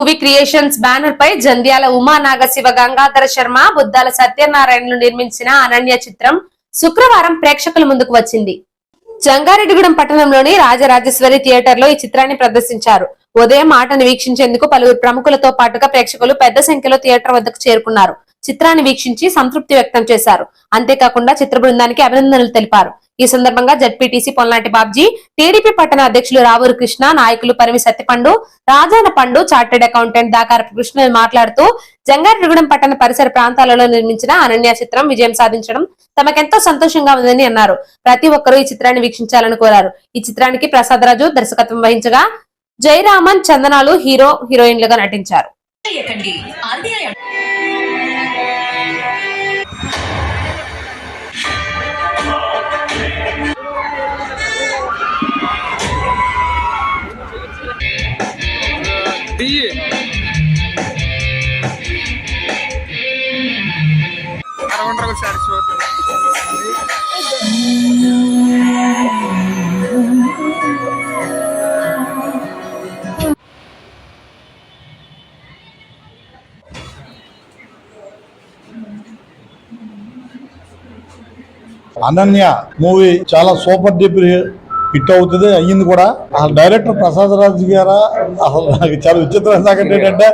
Movie creations banner పై జంధ్యాల ఉమా నాగశివ గంగాధర శర్మ బుద్దాల సత్యనారాయణలు నిర్మించిన అనన్య చిత్రం శుక్రవారం ప్రేక్షకుల ముందుకు వచ్చింది. జంగారెడ్డిగూడెం పట్టణంలోని రాజరాజేశ్వరి థియేటర్లో ఈ చిత్రాన్ని ప్రదర్శించారు. ఉదయం ఆటను వీక్షించేందుకు పలువురు ప్రముఖులతో పాటుగా ప్రేక్షకులు పెద్ద సంఖ్యలో థియేటర్ వద్దకు చేరుకున్నారు. చిత్రాన్ని వీక్షించి సంతృప్తి వ్యక్తం చేశారు. అంతేకాకుండా చిత్ర బృందానికి అభినందనలు తెలిపారు. ఈ సందర్భంగా జడ్పీటీసీ పొల్లాంటి బాబ్జీ టీడీపీ పట్టణ అధ్యక్షులు రావూరు కృష్ణ నాయకులు పరిమి సత్యపండు రాజాన పండు చార్టెడ్ అకౌంటెంట్ దాకారపు కృష్ణ మాట్లాడుతూ జంగారెడ్డిగూడెం పట్టణ పరిసర ప్రాంతాలలో నిర్మించిన అనన్య చిత్రం విజయం సాధించడం తమకెంతో సంతోషంగా ఉందని అన్నారు. ప్రతి ఒక్కరూ ఈ చిత్రాన్ని వీక్షించాలని కోరారు. ఈ చిత్రానికి ప్రసాద్ రాజు దర్శకత్వం వహించగా జయరామన్ చందనాలు హీరో హీరోయిన్లుగా నటించారు. చేయకండి ఆర్బీఐ చెయ్యి అరవంటరకు సాటిస్ఫై అనన్య మూవీ చాలా సూపర్ డూపర్ హిట్ అవుతుంది. అయ్యింది కూడా. అసలు డైరెక్టర్ ప్రసాద్ రాజు గారా? అసలు నాకు చాలా విచిత్రమైన సంగతి ఏంటంటే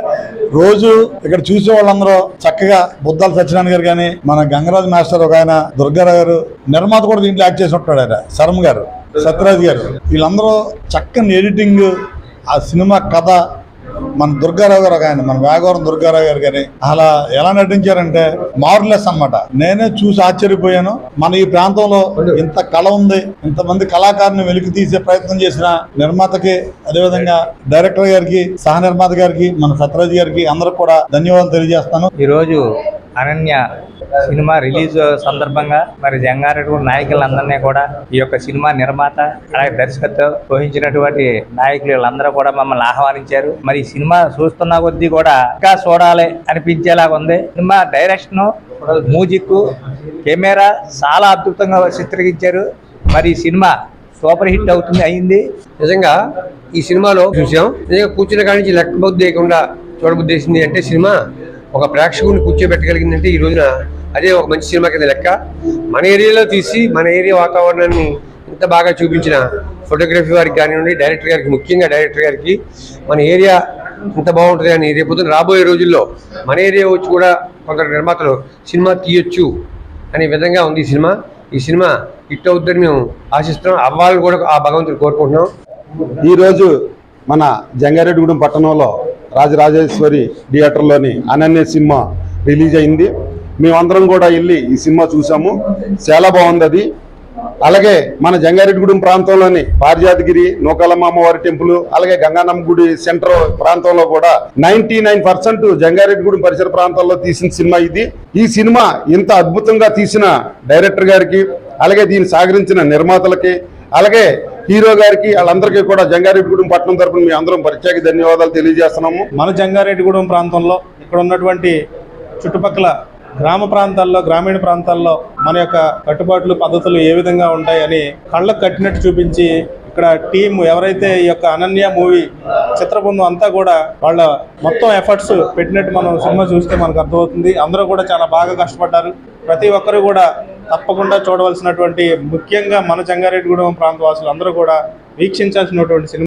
రోజు ఇక్కడ చూసే వాళ్ళందరూ చక్కగా బుద్ధాల సత్యనారాయణ గారు కానీ మన గంగరాజు మాస్టర్ ఒక ఆయన దుర్గారావు గారు నిర్మాత కూడా దీంట్లో యాక్ట్ చేసి ఉంటాడు ఆయన శర్మ గారు సత్యరాజ్ గారు. వీళ్ళందరూ చక్కని ఎడిటింగ్ ఆ సినిమా కథ మన దుర్గారావు గారు ఆయన మన వేగవరం దుర్గారావు గారు కానీ అలా ఎలా నటించారంటే మార్లెస్ అన్నమాట. నేనే చూసి ఆశ్చర్యపోయాను. మన ఈ ప్రాంతంలో ఇంత కళ ఉంది ఇంతమంది కళాకారుని వెలికి తీసే ప్రయత్నం చేసిన నిర్మాతకి అదేవిధంగా డైరెక్టర్ గారికి సహ నిర్మాత గారికి మన సత్యరాజ్ గారికి అందరికి కూడా ధన్యవాదాలు తెలియజేస్తాను. ఈరోజు అనన్య సినిమా రిలీజ్ సందర్భంగా మరి జంగారెడ్డి నాయకులందరినీ కూడా ఈ యొక్క సినిమా నిర్మాత అలాగే దర్శకత్వం వహించినటువంటి నాయకులు వీళ్ళందరూ కూడా మమ్మల్ని ఆహ్వానించారు. మరి ఈ సినిమా చూస్తున్న కొద్దీ కూడా ఇంకా చూడాలి అనిపించేలాగా ఉంది. సినిమా డైరెక్షన్ మ్యూజిక్ కెమెరా చాలా అద్భుతంగా చిత్రీకరించారు. మరి ఈ సినిమా సూపర్ హిట్ అవుతుంది అయింది. నిజంగా ఈ సినిమాలో చూసాం. నిజంగా కూర్చున్న కాడి నుంచి లెక్కబుద్ధి లేకుండా అంటే సినిమా ఒక ప్రేక్షకుని కూర్చోబెట్టగలిగిందంటే ఈ రోజున అదే ఒక మంచి సినిమా కింద లెక్క. మన ఏరియాలో తీసి మన ఏరియా వాతావరణాన్ని ఇంత బాగా చూపించిన ఫోటోగ్రఫీ వారికి కానివ్వండి డైరెక్టర్ గారికి ముఖ్యంగా డైరెక్టర్ గారికి మన ఏరియా ఇంత బాగుంటుంది అని రేపు రాబోయే రోజుల్లో మన ఏరియా వచ్చి కూడా కొందరు నిర్మాతలు సినిమా తీయొచ్చు అనే విధంగా ఉంది ఈ సినిమా. ఈ సినిమా హిట్ అవుతుందని మేము ఆశిస్తున్నాం. అవ్వాలని కూడా ఆ భగవంతుడు కోరుకుంటున్నాం. ఈరోజు మన జంగారెడ్డిగూడెం పట్టణంలో రాజరాజేశ్వరి థియేటర్లోని అనన్య సినిమా రిలీజ్ అయింది. మేమందరం కూడా వెళ్ళి ఈ సినిమా చూసాము. చాలా బాగుంది అది. అలాగే మన జంగారెడ్డిగూడెం ప్రాంతంలోని పారిజాతగిరి నూకాలమ్మ అమ్మవారి టెంపుల్ అలాగే గంగానమ్మ గుడి సెంటర్ ప్రాంతంలో కూడా నైన్టీ నైన్ పర్సెంట్ జంగారెడ్డిగూడెం పరిసర ప్రాంతాల్లో తీసిన సినిమా ఇది. ఈ సినిమా ఇంత అద్భుతంగా తీసిన డైరెక్టర్ గారికి అలాగే దీన్ని సాగరించిన నిర్మాతలకి అలాగే హీరో గారికి వాళ్ళందరికీ కూడా జంగారెడ్డిగూడెం పట్టణం తరపున మీ అందరం ప్రత్యేక ధన్యవాదాలు తెలియజేస్తున్నాము. మన జంగారెడ్డిగూడెం ప్రాంతంలో ఇక్కడ ఉన్నటువంటి చుట్టుపక్కల గ్రామ ప్రాంతాల్లో గ్రామీణ ప్రాంతాల్లో మన యొక్క కట్టుబాట్లు పద్ధతులు ఏ విధంగా ఉంటాయని కళ్ళకు కట్టినట్టు చూపించి ఇక్కడ టీం ఎవరైతే ఈ యొక్క అనన్య మూవీ చిత్రబృందం అంతా కూడా వాళ్ళ మొత్తం ఎఫర్ట్స్ పెట్టినట్టు మనం సినిమా చూస్తే మనకు అర్థమవుతుంది. అందరూ కూడా చాలా బాగా కష్టపడ్డారు. ప్రతి ఒక్కరు కూడా తప్పకుండా చూడవలసినటువంటి ముఖ్యంగా మన జంగారెడ్డిగూడెం ప్రాంత వాసులు అందరూ కూడా వీక్షించాల్సినటువంటి సినిమా